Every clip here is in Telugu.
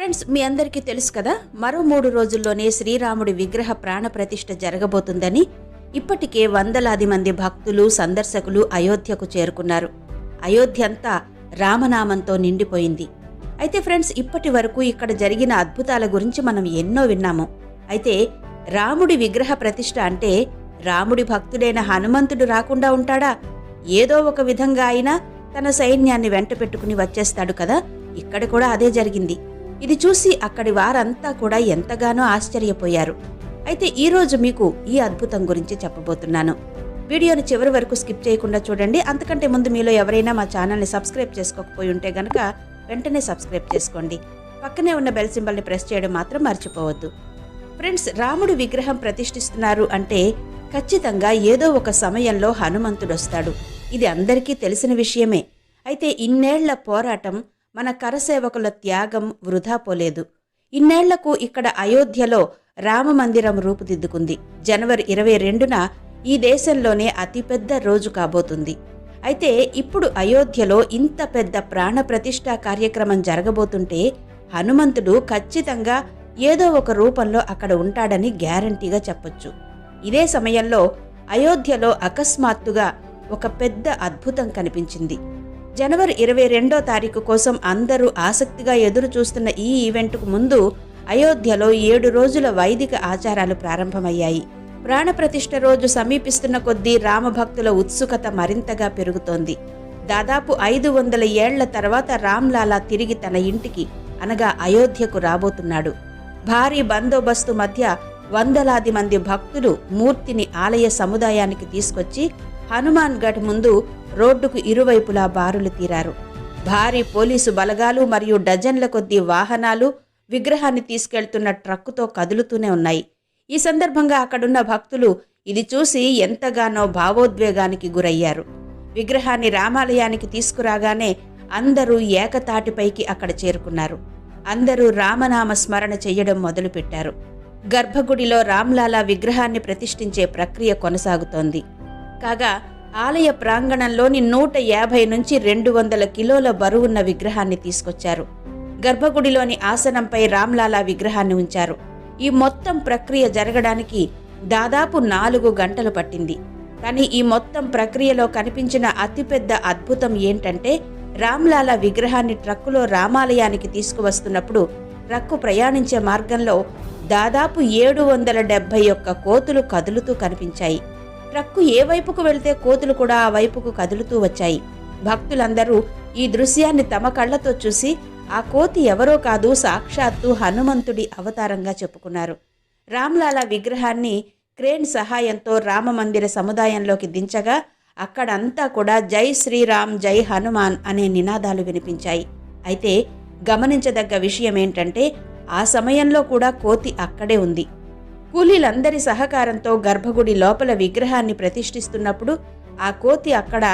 ఫ్రెండ్స్ మీ అందరికీ తెలుసు కదా మరో మూడు రోజుల్లోనే శ్రీరాముడి విగ్రహ ప్రాణ ప్రతిష్ఠ జరగబోతుందని ఇప్పటికే వందలాది మంది భక్తులు సందర్శకులు అయోధ్యకు చేరుకున్నారు. అయోధ్య అంతా రామనామంతో నిండిపోయింది. అయితే ఫ్రెండ్స్ ఇప్పటి వరకు ఇక్కడ జరిగిన అద్భుతాల గురించి మనం ఎన్నో విన్నాము. అయితే రాముడి విగ్రహ ప్రతిష్ఠ అంటే రాముడి భక్తుడైన హనుమంతుడు రాకుండా ఉంటాడా? ఏదో ఒక విధంగా అయినా తన సైన్యాన్ని వెంట పెట్టుకుని వచ్చేస్తాడు కదా? ఇక్కడ కూడా అదే జరిగింది. ఇది చూసి అక్కడి వారంతా కూడా ఎంతగానో ఆశ్చర్యపోయారు. అయితే ఈరోజు మీకు ఈ అద్భుతం గురించి చెప్పబోతున్నాను. వీడియోని చివరి వరకు స్కిప్ చేయకుండా చూడండి. అంతకంటే ముందు మీలో ఎవరైనా మా ఛానల్ని సబ్స్క్రైబ్ చేసుకోకపోయి ఉంటే గనక వెంటనే సబ్స్క్రైబ్ చేసుకోండి. పక్కనే ఉన్న బెల్ సింబల్ని ప్రెస్ చేయడం మాత్రం మర్చిపోవద్దు. ఫ్రెండ్స్ రాముడు విగ్రహం ప్రతిష్ఠిస్తున్నారు అంటే ఖచ్చితంగా ఏదో ఒక సమయంలో హనుమంతుడు వస్తాడు ఇది అందరికీ తెలిసిన విషయమే. అయితే ఇన్నేళ్ళ పోరాటం మన కరసేవకుల త్యాగం వృధా పోలేదు. ఇన్నేళ్ళకు ఇక్కడ అయోధ్యలో రామమందిరం రూపుదిద్దుకుంది. జనవరి ఇరవై రెండున ఈ దేశంలోనే అతిపెద్ద రోజు కాబోతుంది. అయితే ఇప్పుడు అయోధ్యలో ఇంత పెద్ద ప్రాణ ప్రతిష్ఠా కార్యక్రమం జరగబోతుంటే హనుమంతుడు ఖచ్చితంగా ఏదో ఒక రూపంలో అక్కడ ఉంటాడని గ్యారంటీగా చెప్పొచ్చు. ఇదే సమయంలో అయోధ్యలో అకస్మాత్తుగా ఒక పెద్ద అద్భుతం కనిపించింది. జనవరి ఇరవై రెండో తారీఖు కోసం అందరూ ఆసక్తిగా ఎదురు చూస్తున్న ఈ ఈవెంట్కు ముందు అయోధ్యలో ఏడు రోజుల వైదిక ఆచారాలు ప్రారంభమయ్యాయి. ప్రాణప్రతిష్ఠ రోజు సమీపిస్తున్న కొద్దీ రామభక్తుల ఉత్సుకత మరింతగా పెరుగుతోంది. దాదాపు ఐదు వందల ఏళ్ళ తర్వాత రామ్లాలా తిరిగి తన ఇంటికి అనగా అయోధ్యకు రాబోతున్నాడు. భారీ బందోబస్తు మధ్య వందలాది మంది భక్తులు మూర్తిని ఆలయ సముదాయానికి తీసుకొచ్చి హనుమాన్ గఢ్ ముందు రోడ్డుకు ఇరువైపులా బారులు తీరారు. భారీ పోలీసు బలగాలు మరియు డజన్ల కొద్దీ వాహనాలు విగ్రహాన్ని తీసుకెళ్తున్న ట్రక్కుతో కదులుతూనే ఉన్నాయి. ఈ సందర్భంగా అక్కడున్న భక్తులు ఇది చూసి ఎంతగానో భావోద్వేగానికి గురయ్యారు. విగ్రహాన్ని రామాలయానికి తీసుకురాగానే అందరూ ఏకతాటిపైకి అక్కడ చేరుకున్నారు. అందరూ రామనామ స్మరణ చెయ్యడం మొదలుపెట్టారు. గర్భగుడిలో రామ్లాలా విగ్రహాన్ని ప్రతిష్ఠించే ప్రక్రియ కొనసాగుతోంది. కాగా ఆలయ ప్రాంగణంలోని నూట యాభై నుంచి రెండు వందల కిలోల బరువున్న విగ్రహాన్ని తీసుకొచ్చారు. గర్భగుడిలోని ఆసనంపై రామ్లాలా విగ్రహాన్ని ఉంచారు. ఈ మొత్తం ప్రక్రియ జరగడానికి దాదాపు నాలుగు గంటలు పట్టింది. కానీ ఈ మొత్తం ప్రక్రియలో కనిపించిన అతిపెద్ద అద్భుతం ఏంటంటే రామ్లాలా విగ్రహాన్ని ట్రక్కులో రామాలయానికి తీసుకువస్తున్నప్పుడు ట్రక్కు ప్రయాణించే మార్గంలో దాదాపు ఏడు వందల డెబ్బై ఒక్క కోతులు కదులుతూ కనిపించాయి. ట్రక్కు ఏ వైపుకు వెళ్తే కోతులు కూడా ఆ వైపుకు కదులుతూ వచ్చాయి. భక్తులందరూ ఈ దృశ్యాన్ని తమ కళ్ళతో చూసి ఆ కోతి ఎవరో కాదు సాక్షాత్తు హనుమంతుడి అవతారంగా చెప్పుకున్నారు. రామ్లాలా విగ్రహాన్ని క్రేన్ సహాయంతో రామమందిర సముదాయంలోకి దించగా అక్కడంతా కూడా జై శ్రీరామ్ జై హనుమాన్ అనే నినాదాలు వినిపించాయి. అయితే గమనించదగ్గ విషయం ఏంటంటే ఆ సమయంలో కూడా కోతి అక్కడే ఉంది. కూలీలందరి సహకారంతో గర్భగుడి లోపల విగ్రహాన్ని ప్రతిష్ఠిస్తున్నప్పుడు ఆ కోతి అక్కడ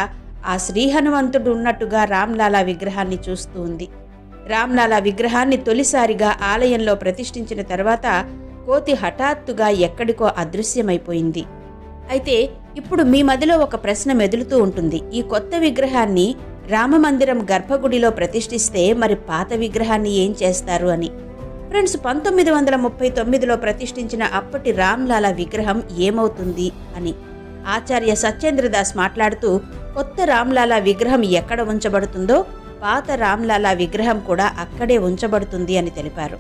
ఆ శ్రీ హనుమంతుడు ఉన్నట్టుగా రామ్లాలా విగ్రహాన్ని చూస్తూ ఉంది రామ్లాలా విగ్రహాన్ని తొలిసారిగా ఆలయంలో ప్రతిష్ఠించిన తర్వాత కోతి హఠాత్తుగా ఎక్కడికో అదృశ్యమైపోయింది. అయితే ఇప్పుడు మీ మదిలో ఒక ప్రశ్న మెదులుతూ ఉంటుంది. ఈ కొత్త విగ్రహాన్ని రామమందిరం గర్భగుడిలో ప్రతిష్ఠిస్తే మరి పాత విగ్రహాన్ని ఏం చేస్తారు అని? ఫ్రెండ్స్ పంతొమ్మిది వందల ముప్పై తొమ్మిదిలో ప్రతిష్ఠించిన అప్పటి రామ్లాలా విగ్రహం ఏమవుతుంది అని ఆచార్య సత్యేంద్రదాస్ మాట్లాడుతూ కొత్త రామ్లాలా విగ్రహం ఎక్కడ ఉంచబడుతుందో పాత రామ్లాలా విగ్రహం కూడా అక్కడే ఉంచబడుతుంది అని తెలిపారు.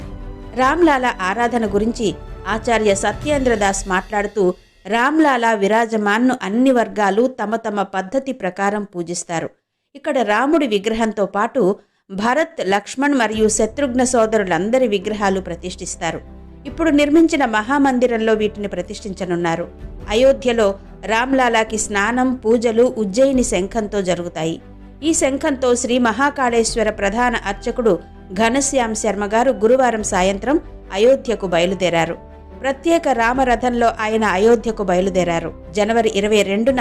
రామ్లాలా ఆరాధన గురించి ఆచార్య సత్యేంద్రదాస్ మాట్లాడుతూ రామ్లాలా విరాజమాన్ను అన్ని వర్గాలు తమ తమ పద్ధతి ప్రకారం పూజిస్తారు. ఇక్కడ రాముడి విగ్రహంతో పాటు భరత్ లక్ష్మణ్ మరియు శత్రుఘ్న సోదరులందరి విగ్రహాలు ప్రతిష్ఠిస్తారు. ఇప్పుడు నిర్మించిన మహామందిరంలో వీటిని ప్రతిష్ఠించనున్నారు. అయోధ్యలో రామ్లాలాకి స్నానం పూజలు ఉజ్జయిని శంఖంతో జరుగుతాయి. ఈ శంఖంతో శ్రీ మహాకాళేశ్వర ప్రధాన అర్చకుడు ఘనశ్యామ్ శర్మ గారు గురువారం సాయంత్రం అయోధ్యకు బయలుదేరారు. ప్రత్యేక రామరథంలో ఆయన అయోధ్యకు బయలుదేరారు. జనవరి ఇరవై రెండున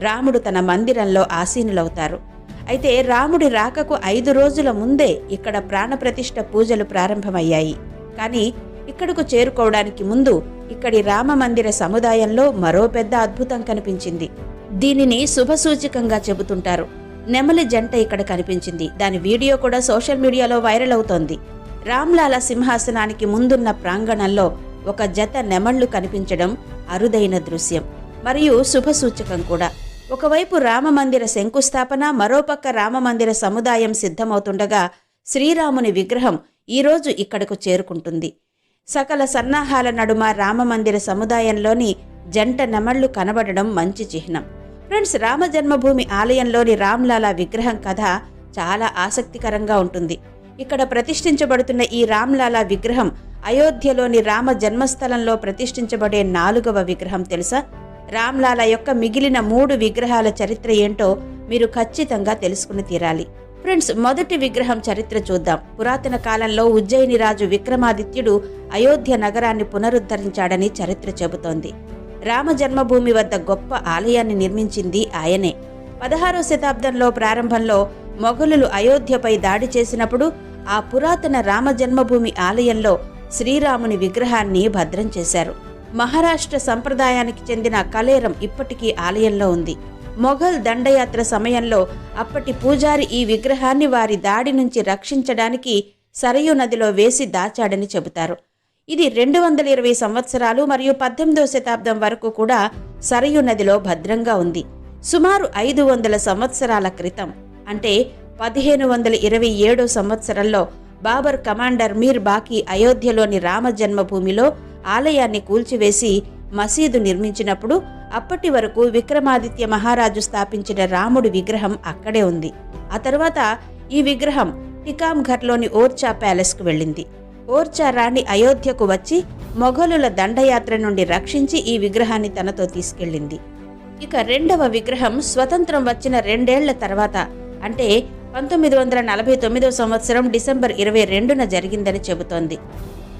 రాముడు తన మందిరంలో ఆసీనులవుతారు. అయితే రాముడి రాకకు ఐదు రోజుల ముందే ఇక్కడ ప్రాణప్రతిష్ఠ పూజలు ప్రారంభమయ్యాయి. కానీ ఇక్కడకు చేరుకోవడానికి ముందు ఇక్కడి రామ మందిర సముదాయంలో మరో పెద్ద అద్భుతం కనిపించింది. దీనిని శుభసూచకంగా చెబుతుంటారు. నెమలి జంట ఇక్కడ కనిపించింది. దాని వీడియో కూడా సోషల్ మీడియాలో వైరల్ అవుతోంది. రామ్లాల సింహాసనానికి ముందున్న ప్రాంగణంలో ఒక జత నెమళ్ళు కనిపించడం అరుదైన దృశ్యం. మరియు శుభసూచకం కూడా. ఒకవైపు రామమందిర శంకుస్థాపన మరోపక్క రామమందిర సముదాయం సిద్ధమవుతుండగా శ్రీరాముని విగ్రహం ఈరోజు ఇక్కడకు చేరుకుంటుంది. సకల సన్నాహాల నడుమ రామమందిర సముదాయంలోని జంట నెమళ్ళు కనబడడం మంచి చిహ్నం. ఫ్రెండ్స్ రామ జన్మభూమి ఆలయంలోని రామ్లాలా విగ్రహం కథ చాలా ఆసక్తికరంగా ఉంటుంది. ఇక్కడ ప్రతిష్ఠించబడుతున్న ఈ రామ్లాలా విగ్రహం అయోధ్యలోని రామ జన్మస్థలంలో ప్రతిష్ఠించబడే నాలుగవ విగ్రహం తెలుసా? రామ్లాల యొక్క మిగిలిన మూడు విగ్రహాల చరిత్ర ఏంటో మీరు ఖచ్చితంగా తెలుసుకుని తీరాలి. ఫ్రెండ్స్ మొదటి విగ్రహం చరిత్ర చూద్దాం. పురాతన కాలంలో ఉజ్జయిని రాజు విక్రమాదిత్యుడు అయోధ్య నగరాన్ని పునరుద్ధరించాడని చరిత్ర చెబుతోంది. రామ జన్మభూమి వద్ద గొప్ప ఆలయాన్ని నిర్మించింది ఆయనే. పదహారో శతాబ్దంలో ప్రారంభంలో మొఘలులు అయోధ్యపై దాడి చేసినప్పుడు ఆ పురాతన రామ జన్మభూమి ఆలయంలో శ్రీరాముని విగ్రహాన్ని భద్రం చేశారు. మహారాష్ట్ర సంప్రదాయానికి చెందిన కలేరం ఇప్పటికీ ఆలయంలో ఉంది. మొఘల్ దండయాత్ర సమయంలో అప్పటి పూజారి ఈ విగ్రహాన్ని వారి దాడి నుంచి రక్షించడానికి సరయు నదిలో వేసి దాచాడని చెబుతారు. ఇది రెండు వందల ఇరవై సంవత్సరాలు మరియు పద్దెనిమిదో శతాబ్దం వరకు కూడా సరయు నదిలో భద్రంగా ఉంది. సుమారు ఐదు వందల సంవత్సరాల క్రితం అంటే పదిహేను వందల ఇరవై ఏడో సంవత్సరంలో బాబర్ కమాండర్ మీర్ బాకీ అయోధ్యలోని రామ జన్మభూమిలో ఆలయాన్ని కూల్చివేసి మసీదు నిర్మించినప్పుడు అప్పటి వరకు విక్రమాదిత్య మహారాజు స్థాపించిన రాముడి విగ్రహం అక్కడే ఉంది. ఆ తర్వాత ఈ విగ్రహం టికాంఘర్లోని ఓర్చా ప్యాలెస్కు వెళ్ళింది. ఓర్చా రాణి అయోధ్యకు వచ్చి మొఘలుల దండయాత్ర నుండి రక్షించి ఈ విగ్రహాన్ని తనతో తీసుకెళ్ళింది. ఇక రెండవ విగ్రహం స్వతంత్రం వచ్చిన రెండేళ్ళ తర్వాత అంటే పంతొమ్మిది వందల నలభై తొమ్మిదవ సంవత్సరం డిసెంబర్ ఇరవై రెండున జరిగిందని చెబుతోంది.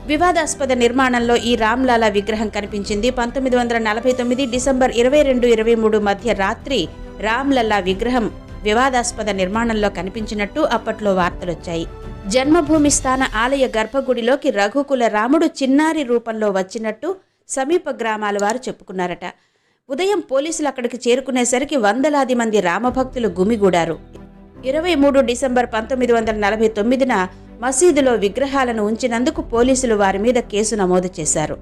వివాదాస్పద నిర్మాణంలో ఈ రామ్లాలా విగ్రహం కనిపించింది. పంతొమ్మిది వందల నలభై తొమ్మిది డిసెంబర్ ఇరవై రెండు ఇరవై మూడు మధ్య రాత్రి రామ్లల్లా విగ్రహం వివాదాస్పద నిర్మాణంలో కనిపించినట్టు అప్పట్లో వార్తలొచ్చాయి. జన్మభూమి స్థాన ఆలయ గర్భగుడిలోకి రఘుకుల రాముడు చిన్నారి రూపంలో వచ్చినట్టు సమీప గ్రామాల వారు చెప్పుకున్నారట. ఉదయం పోలీసులు అక్కడికి చేరుకునేసరికి వందలాది మంది రామభక్తులు గుమిగూడారు. ఇరవై మూడు డిసెంబర్ పంతొమ్మిది వందల నలభై తొమ్మిదిన మసీదులో విగ్రహాలను ఉంచినందుకు పోలీసులు వారి మీద కేసు నమోదు చేశారు.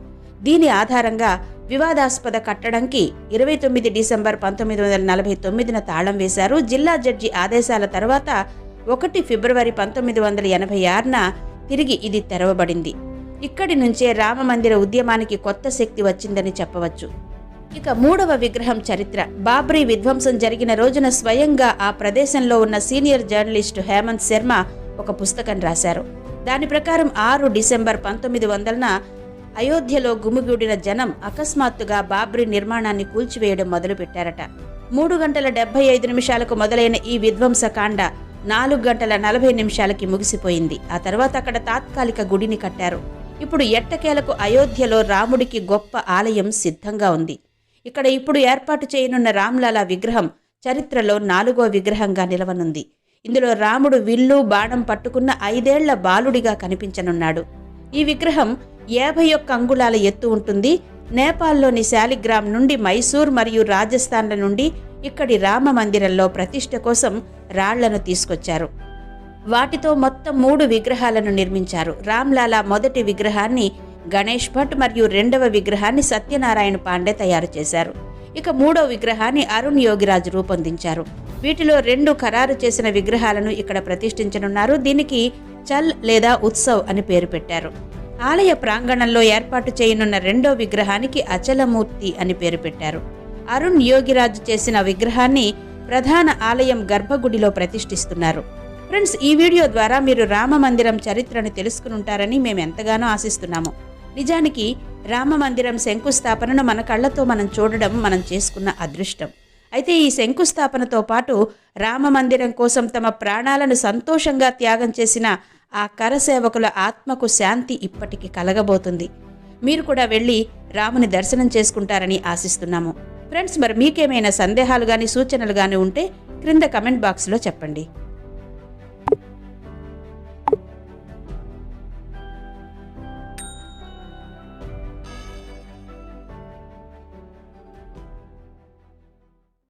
దీని ఆధారంగా వివాదాస్పద కట్టడంకి ఇరవై తొమ్మిది డిసెంబర్ పంతొమ్మిది వందల నలభై తొమ్మిదిన తాళం వేశారు. జిల్లా జడ్జి ఆదేశాల తర్వాత ఒకటి ఫిబ్రవరి పంతొమ్మిది వందల ఎనభై ఆరున తిరిగి ఇది తెరవబడింది. ఇక్కడి నుంచే రామమందిర ఉద్యమానికి కొత్త శక్తి వచ్చిందని చెప్పవచ్చు. ఇక మూడవ విగ్రహం చరిత్ర. బాబ్రీ విధ్వంసం జరిగిన రోజున స్వయంగా ఆ ప్రదేశంలో ఉన్న సీనియర్ జర్నలిస్టు హేమంత్ శర్మ ఒక పుస్తకం రాశారు. దాని ప్రకారం ఆరు డిసెంబర్ పంతొమ్మిది వందలన అయోధ్యలో గుమిగూడిన జనం అకస్మాత్తుగా బాబ్రీ నిర్మాణాన్ని కూల్చివేయడం మొదలుపెట్టారట. మూడు గంటల డెబ్బై ఐదు నిమిషాలకు మొదలైన ఈ విధ్వంసకాండ నాలుగు గంటల నలభై నిమిషాలకి ముగిసిపోయింది. ఆ తర్వాత అక్కడ తాత్కాలిక గుడిని కట్టారు. ఇప్పుడు ఎట్టకేలకు అయోధ్యలో రాముడికి గొప్ప ఆలయం సిద్ధంగా ఉంది. ఇక్కడ ఇప్పుడు ఏర్పాటు చేయనున్న రామ్లాలా విగ్రహం చరిత్రలో నాలుగో విగ్రహంగా నిలవనుంది. ఇందులో రాముడు విల్లు బాణం పట్టుకున్న ఐదేళ్ళ బాలుడిగా కనిపించనున్నాడు. ఈ విగ్రహం యాభై ఒక్క అంగుళాల ఎత్తు ఉంటుంది. నేపాల్లోని శాలిగ్రామ్ నుండి మైసూర్ మరియు రాజస్థాన్ల నుండి ఇక్కడి రామ మందిరంలో ప్రతిష్ఠ కోసం రాళ్ళను తీసుకొచ్చారు. వాటితో మొత్తం మూడు విగ్రహాలను నిర్మించారు. రామ్లాలా మొదటి విగ్రహాన్ని గణేష్ భట్ మరియు రెండవ విగ్రహాన్ని సత్యనారాయణ పాండే తయారు చేశారు. ఇక మూడో విగ్రహాన్ని అరుణ్ యోగిరాజు రూపొందించారు. వీటిలో రెండు ఖరారు చేసిన విగ్రహాలను ఇక్కడ ప్రతిష్ఠించనున్నారు. దీనికి చల్ లేదా ఉత్సవ్ అని పేరు పెట్టారు. ఆలయ ప్రాంగణంలో ఏర్పాటు చేయనున్న రెండో విగ్రహానికి అచలమూర్తి అని పేరు పెట్టారు. అరుణ్ యోగిరాజు చేసిన విగ్రహాన్ని ప్రధాన ఆలయం గర్భగుడిలో ప్రతిష్ఠిస్తున్నారు. ఫ్రెండ్స్ ఈ వీడియో ద్వారా మీరు రామ మందిరం చరిత్రను తెలుసుకుని ఉంటారని మేము ఎంతగానో ఆశిస్తున్నాము. నిజానికి రామ మందిరం శంకుస్థాపనను మన కళ్ళతో మనం చూడడం మనం చేసుకున్న అదృష్టం. అయితే ఈ శంకుస్థాపనతో పాటు రామ మందిరం కోసం తమ ప్రాణాలను సంతోషంగా త్యాగం చేసిన ఆ కరసేవకుల ఆత్మకు శాంతి ఇప్పటికి కలగబోతుంది. మీరు కూడా వెళ్ళి రాముని దర్శనం చేసుకుంటారని ఆశిస్తున్నాము. ఫ్రెండ్స్ మరి మీకేమైనా సందేహాలు కానీ సూచనలు కానీ ఉంటే క్రింద కమెంట్ బాక్స్లో చెప్పండి.